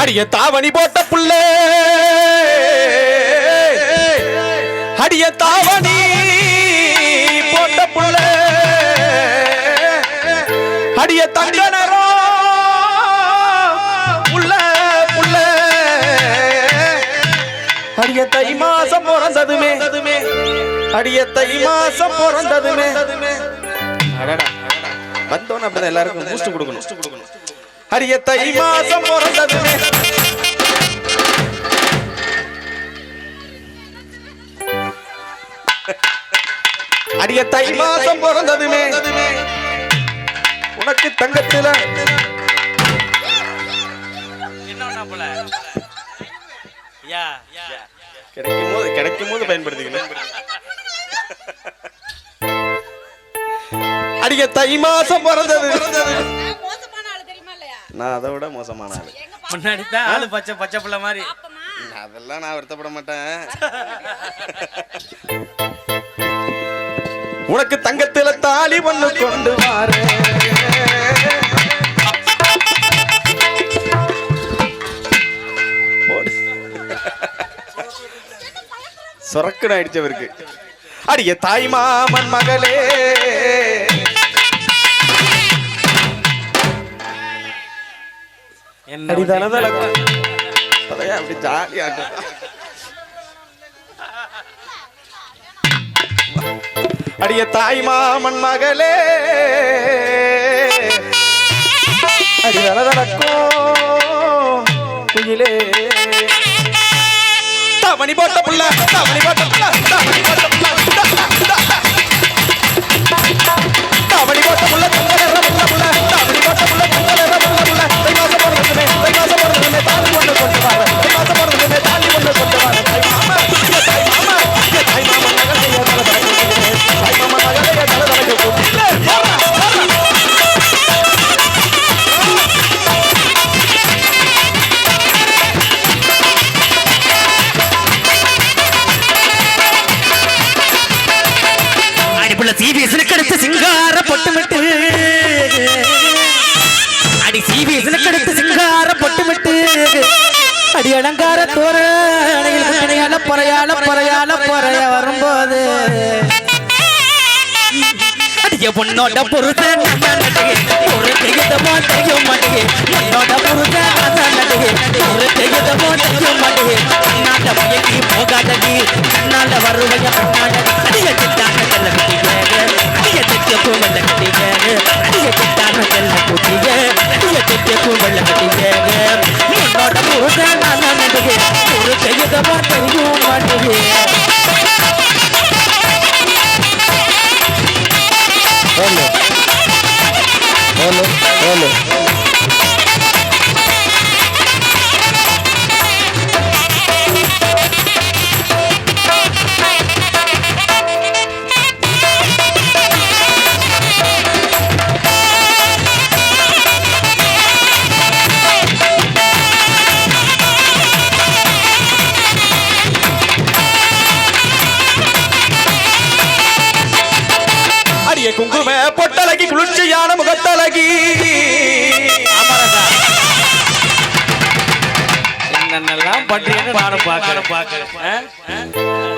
அடிய தாவணி போட்ட புள்ளே. அடிய தாவணி போட்ட புள்ளே. அடிய தங்க நேரம் புள்ள புள்ள. அடிய தை மாசம் பிறந்ததுமே. அடிய தை மாசம் பிறந்ததுமே. வந்தோன்னு அப்படிதான் எல்லாருக்கும் பூஸ்ட் கொடுக்கணும். அரிய தை மாசம் பிறந்ததுமே அரிய தை மாசம் பிறந்ததுமே. உனக்கு தங்கத்துல. கிடைக்கும் போது கிடைக்கும் போது பயன்படுத்திக்கணும். அடிய தை மாசம் பிறந்தது. நான் நான் அதை விட மோசமான ஆளு. முன்னாடி தான் ஆளு பச்சை பச்சை பிள்ளை மாதிரி. அதெல்லாம் நான் வருத்தப்பட மாட்டேன். உனக்கு தங்கத்துல தாலி ஒண்ணு கொண்டு போடு. சொரக்குன்னு ஆயிடுச்சு அவருக்கு. அடிய தாய் மாமன் மகளே. அப்படி ஜாலியாட்டு அடிய தாய் மாமன் மகளே. அடி தனதலக்கும் குயிலே. தமணி போட்ட புள்ள தமணி போட்ட புள்ள தமணி போட்ட புள்ள. அடி அலங்கார தோர அணையால பொறையால பொறையால பொறைய வரும்போது அடிய பொண்ணோட புருஷன் ஒரு தெய்யத மாட்டையும் மாட்டேங்க பொண்ணோட புருஷன் நடுगे ஒரு தெய்யத மாட்டையும் மாட்டேங்க கண்ணாண்ட மயக்கி போகாதடி கண்ணாண்ட வருவைய கண்ணாண்ட அடிய சித்தான செல்ல குட்டிங்க அடிய தெற்க பூவல்ல கட்டிங்க அடிய சித்தான செல்ல குட்டிங்க அடிய தெற்க பூவல்ல கட்டிங்க பொண்ணோட ஒரு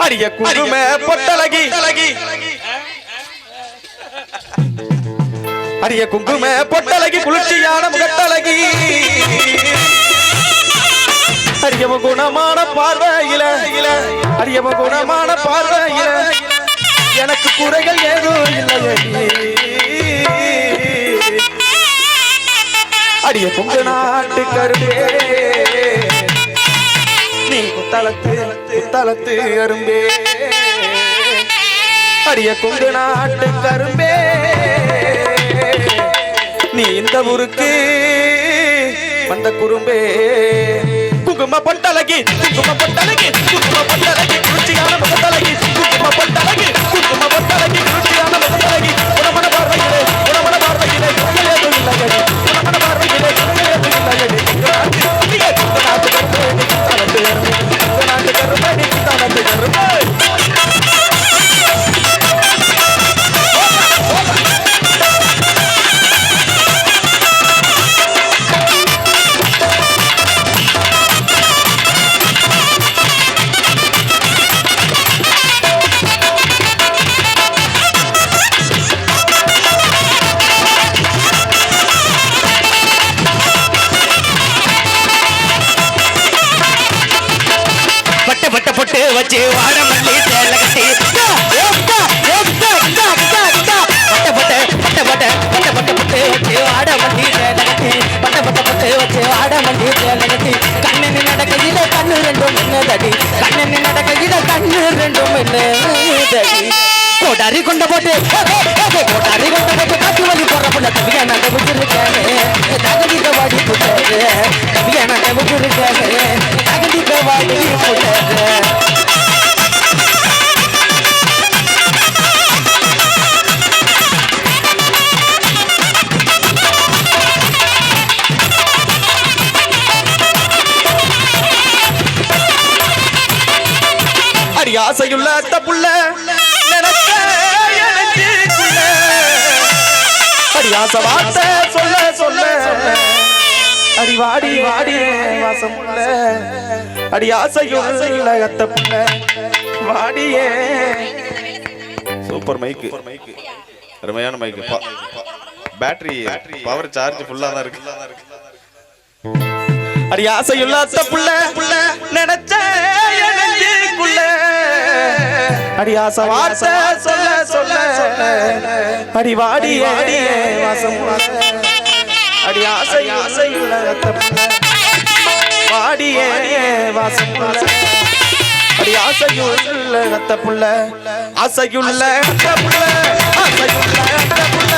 அடிய குங்கும பொட்டலகி. அடிய குங்கும பொட்டலகி குளிர்ச்சியான முகத்தலகி அரியவ குணமான பார்வையில அரியவ குணமான பார்வையில எனக்கு குறைகள் ஏதும் இல்லையடி அடிய கொங்கு நாட்டு கரும்பே நீ குத்தலத்து குத்தலத்து அரும்பே. அரிய கொண்டு நாட்டு கரும்பே. நீ இந்த ஊருக்கு வந்த குறும்பே. குங்கும பொட்டலகி குங்கும பொட்டலகி குங்கும பொட்டலகி கோட்டாரி கொண்ட போட்டு கோட்டாரி கொண்ட போட்டு காட்டு வலி போற புள்ள தவியா நான் விட்டுருக்கானே தகதிக்க வாடி புட்டாரு தவியா நான் விட்டுருக்கானே தகதிக்க வாடி புட்டாரு அடி ஆசையுள்ள அத்த புள்ள நினைச்ச எனக்குள்ள. அடி ஆசை வார்த்தை சொல்ல சொல்ல. அடி வாடி வாடி வாசம் உள்ள அடி ஆசையுள்ள அத்த புள்ள வாடியே. சூப்பர் மைக்கு. அருமையான மைக்கு. பேட்டரி பவர் சார்ஜ் ஃபுல்லா தான் இருக்கு. அடி ஆசையுள்ள அத்த புள்ள புள்ள நினைச்ச எனக்குள்ள அடி ஆசை வார்த்தை சொல்ல சொல்ல அடி வாடி வாசம். அடி ஆசை ஆசையுள்ள வாடியே வாசம். அடி ஆசையுள்ள அத்த புள்ள ஆசையுள்ள அத்த புள்ள ஆசையுள்ள. அத்த புள்ள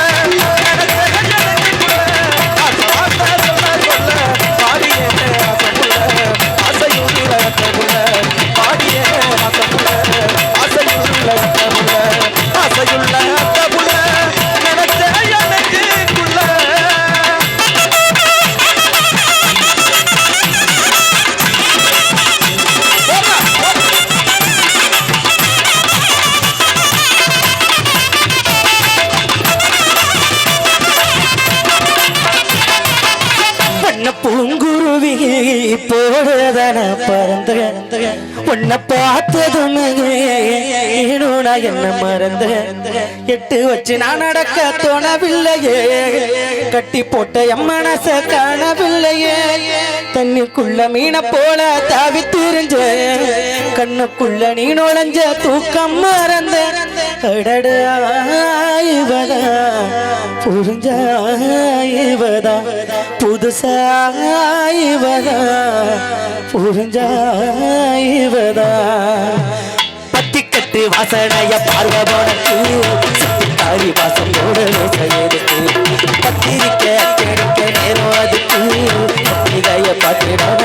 என்ன மறந்த எட்டு வச்சு நான் நடக்க தோணவில்லையே. கட்டி போட்ட எம்மனச காணவில்லையே. தண்ணிக்குள்ள மீனை போல தாவி திரிஞ்ச கண்ணுக்குள்ள நீ நுழைஞ்ச தூக்கம் மறந்த அடடா இவதா புரிஞ்சா இவதா. எடுத்து வாசனைய பார்வை போனக்கு தாரி வாசம் போட செய்யறதுக்கு பத்திரிக்கை கிடைக்க நேரம் அதுக்கு. இதைய பார்த்துடான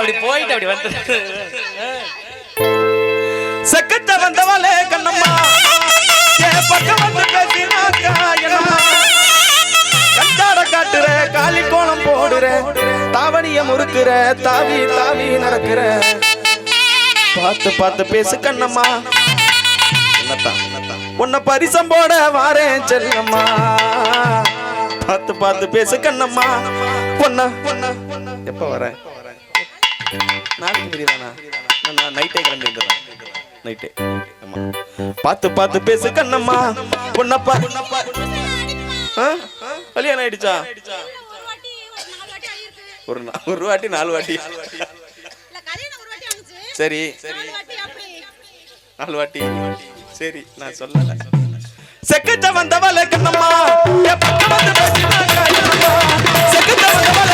ஆட்டோமேட்டிக் அப்படி போயிட்டு அப்படி வந்து செக்கத்த வந்தவளே கண்ணம்மா. ஏ பக்கம் வந்து கண்டாட காட்டுற காலி கோலம் போடுற தாவணிய முறுக்குற தாவி தாவி நடக்கிற. பார்த்து பார்த்து பேசு கண்ணம்மா. என்னத்தான் உன்னை பரிசம் போட வாரேன் செல்லம்மா. பார்த்து பார்த்து பேசு கண்ணம்மா. பொண்ணா எப்ப வரேன் நாளைக்கு முடியுதானா நான் நைட்டே கிளம்பி வந்துடுறேன் நைட்டே பார்த்து பார்த்து பேசு கண்ணம்மா. பொண்ணப்பா. ஆ? கல்யாணம் ஆயிடுச்சா? ஒரு ஒரு நாலு வாட்டி ஒரு வாட்டி நாலு வாட்டி. இல்ல சரி. நாலு வாட்டி. வாட்டி சரி நான் சொல்லல. செக்கச்ச வந்தவள கண்ணம்மா. என் செக்கச்ச வந்தவள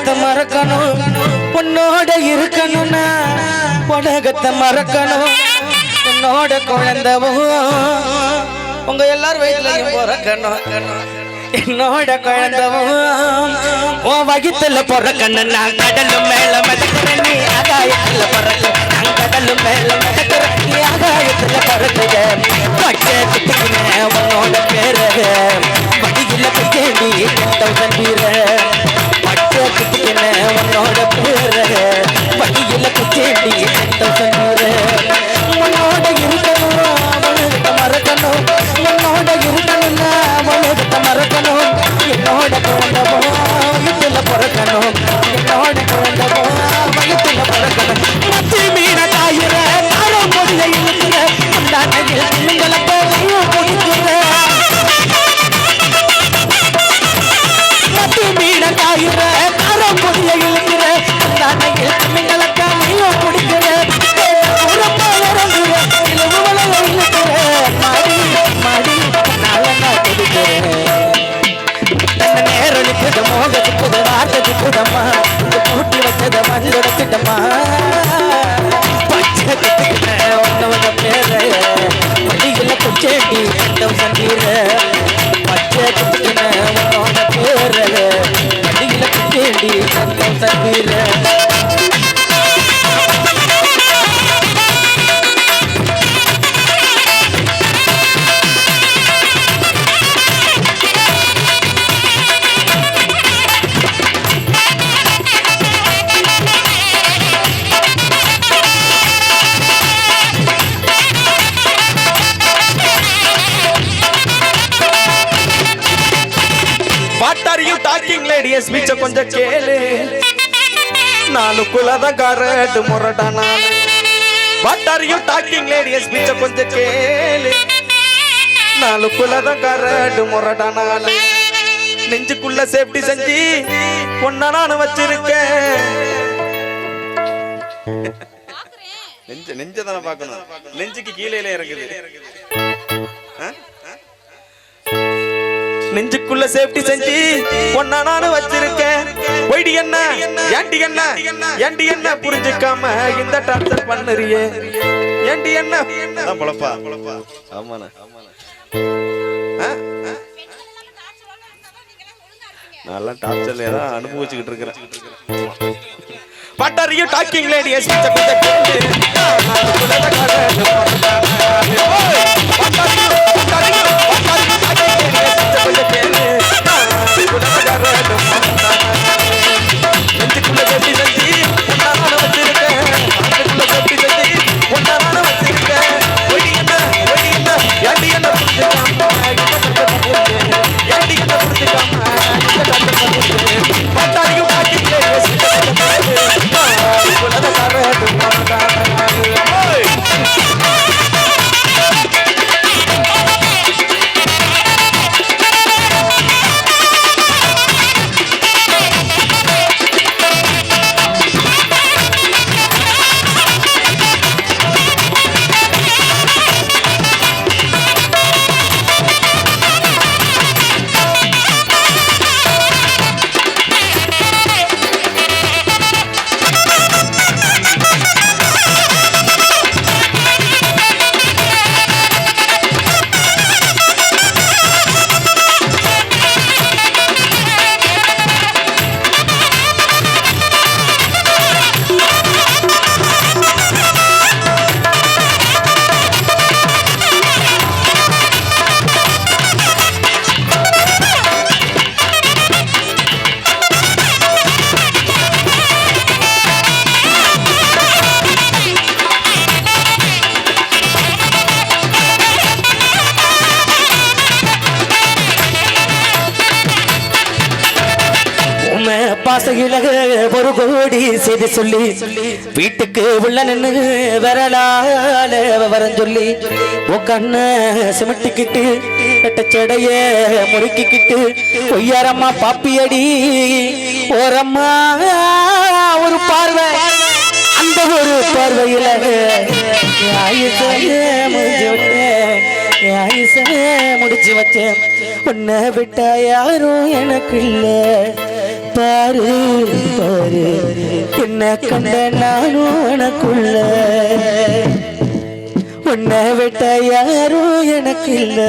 உலகத்தை மறக்கணும். உன்னோட இருக்கணும்னா உலகத்தை மறக்கணும். உன்னோட குழந்தவும் உங்க எல்லாரும் வயிற்றுலையும் பிறக்கணும். என்னோட குழந்தவும் உன் வயிற்றுல பிறக்கணும். நான் கடலும் மேல மிதக்கிறேன் நீ ஆகாயத்துல பிறக்க நான் கடலும் மேல மிதக்கிறேன் நீ ஆகாயத்துல பிறக்குத பச்சை குட்டிக்கின உன்னோட பேர. வடியில நீ தௌசண்ட் வீர பச்சை உன்னோட பேர வடியில குச்சேண்டி தௌசண்ட் உன்னோட இருக்கணும் உலகத்தை மறக்கணும் உன்னோட இருக்கணும்னா உலகத்தை மறக்கணும் என்னோட பிறந்தவோ வயிற்றுல பிறக்கணும் என்னோட பிறந்தவோ நாலு குலத கரடு முரடா நாலு what are you talking lady ஸ்பீச்ச கொஞ்சம் கேளு. நாலு குலத கரடு முரடா நாலு நெஞ்சுக்குள்ள சேஃப்டி செஞ்சு பொண்ண நான் வச்சிருக்கேன். பாக்குறேன் நெஞ்ச நெஞ்ச தானே பார்க்கணும். நெஞ்சுக்கு கீழே இறங்குது. ஆ? ஆ? நெஞ்சுக்குள்ள சேஃப்டி செஞ்சு பொண்ணா நானு வச்சிருக்கேன். ஒய்டி என்ன? ஏண்டி என்ன? ஏண்டி என்ன? புரிஞ்சுக்காம இந்த டார்ச்சர் பண்ணுறியே. ஏண்டி என்ன? பொழப்பா. ஆமாண்ணா? நல்லா டார்ச்சர்ல ஏதாவது அனுபவிச்சுக்கிட்டு இருக்கிறேன். பட்டர் யூ டாக்கிங் லேடி எஸ் நெஞ்சுக்குள்ள சொல்லி வீட்டுக்கு உள்ள நின்று விரலால விவரம் சொல்லி உன் கண்ண சிமிட்டிக்கிட்டு எட்டச்சடைய முறுக்கிக்கிட்டு பொய்யாரம்மா பாப்பியடி ஓரம்மா ஒரு பார்வை. அந்த ஒரு பார்வையில முடிச்சு வச்சேன். உன்னை விட்டா யாரும் எனக்கு இல்லை பாரு பாரு. என்ன கண்ட நானும் உனக்குள்ள? உன்னை விட்ட யாரும் எனக்கு இல்ல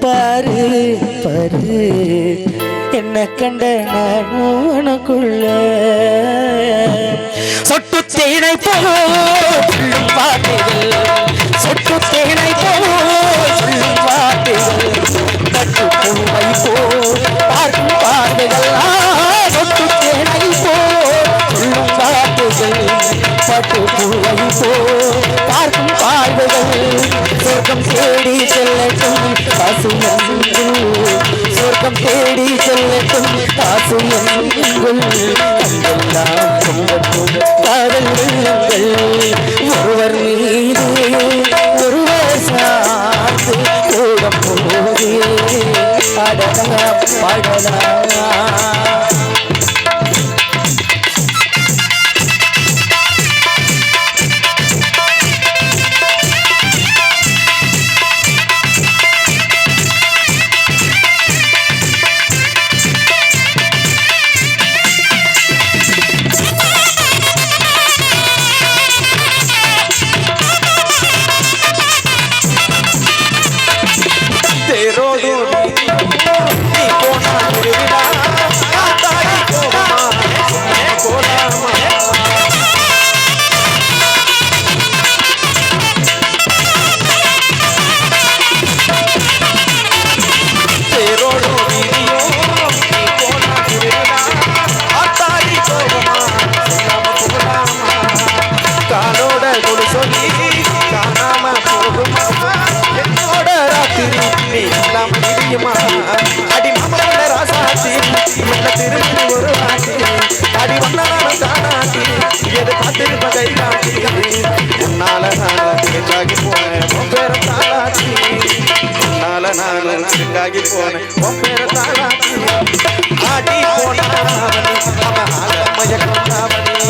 பாரு பாரு. என்ன கண்ட நானும் உனக்குள்ள? சொட்டு தேனை போலும் வார்த்தைகள் சொட்டு தேனை போல் பூவை பார்க்கும் பார்வைகள் சொர்க்கம் தேடி செல்லட்டும் காசு சொர்க்கம் தேடி செல்லட்டும் காசு கண்டெல்லாம் காதல் வெள்ளங்கள் ஒருவர் மீது ஒருவர் சார்ந்து ஓடம் போதே அடலாம் பாடலாம் இல்லாம அடி மம்மோட ராசாத்தி என்ன திரும்பி ஒரு ஆட்டி அடி வந்தான தானாட்டி எது காத்திருப்ப கை காட்டி உன்னால நான் திருக்காகி போனேன் பேர தாளாட்டி உன்னால நான் திருக்காகி போனேன் உன் பேர தாளாட்டி ஆடி போனாவனி அவன் மயக்கம் தாவணி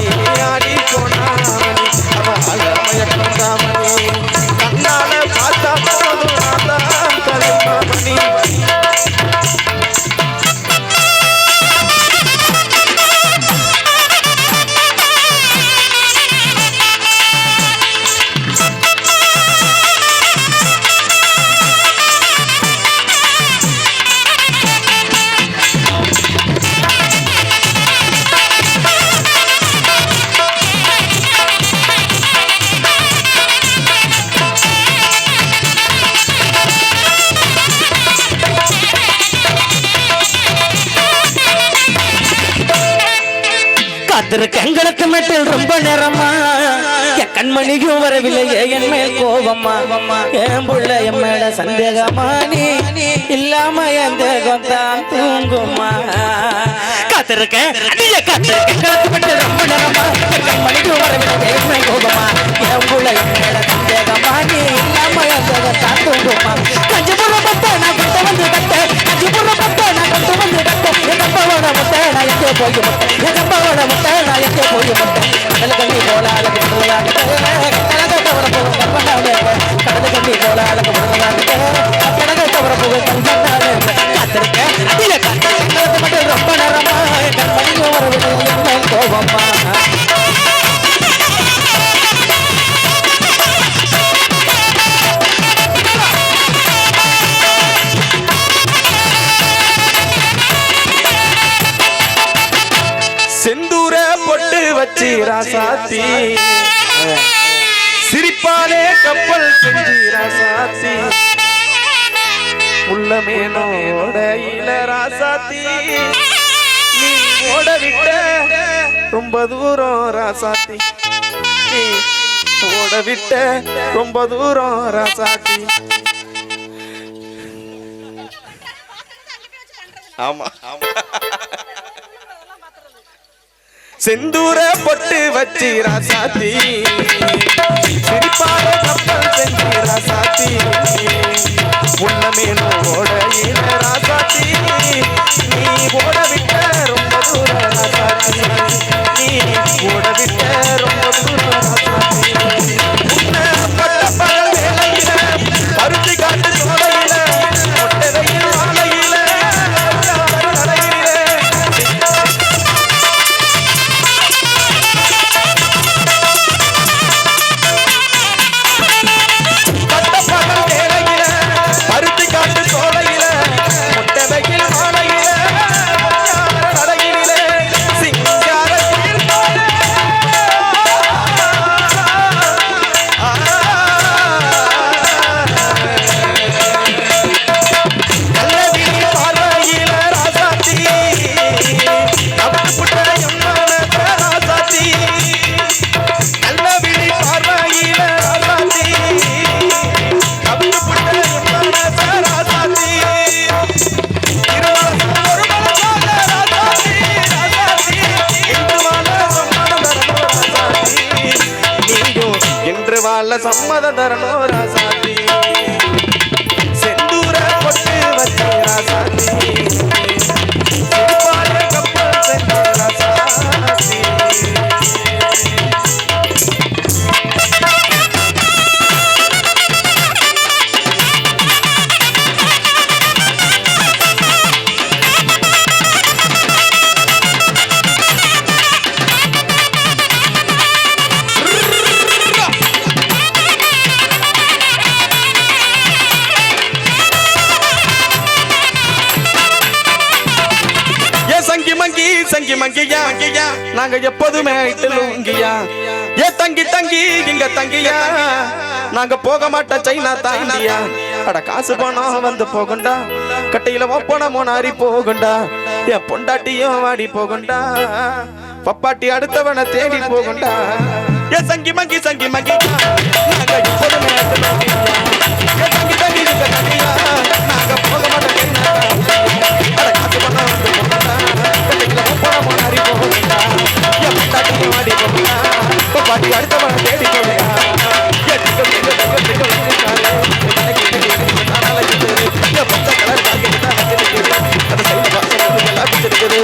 என் மேல் கோபமா என் புள்ள என் மேல சந்தேகமா நீ? இல்லாம என் தேகம் தான் தூங்குமா? காத்திருக்கேன் நீங்க காத்திருக்கேன் கணக்கு ரொம்ப நேரமா என் கண்மணிக்கும் என் மேல் கோபமா? என் புள்ள என் மேல சந்தேகமா நீ? இல்லாம என் தேகம் தான் தூங்குமா? பத்த நான் கொண்டு வந்து கட்ட. பத்த நான் கொண்டு வந்து கட்ட. என் முட்டை நான் எங்கே போய் ராசாத்தி. நீ ஓட விட்ட ரொம்ப தூரம் ராசாத்தி. நீ ஓட விட்ட ரொம்ப தூரம் ராசாத்தி. ஆமா ஆமா. செந்தூர பொட்டு வச்சு ராசாத்தி. சிரிப்பார கப்பல் செஞ்சு ராசாத்தி. உள்ளமேனு ஓடையில ராசாத்தி. நீ ஓட விட்ட ரொம்ப தூர ராசாத்தி. நீ ஓட விட்ட ரொம்ப சம்மதம் தரணும் ராசா. சங்கி மங்கி சங்கி மங்கியா மங்கியா. நாங்க எப்போதுமே இட்டுலுங்கியா ஏ தங்கி தங்கி இங்க தங்கியா. நாங்க போக மாட்டோம் சைனா தாண்டியா. அட காசு பணம் வந்து போகுண்டா. கட்டையில ஒப்பன மோனாரி போகண்டா. என் பொண்டாட்டியும் வாடி போகண்டா. பப்பாட்டி அடுத்தவனை தேடி போகண்டா. ஏ சங்கி மங்கி சங்கி மங்கி நாங்க எப்போதுமே தட்டி மாடி போனா பாட்டி அடுத்தவனை தேடி போனா பச்சை கலர் காய்கறி தான் வச்சிருக்குது அந்த சைடு பாசம் எல்லாம் வச்சிருக்குது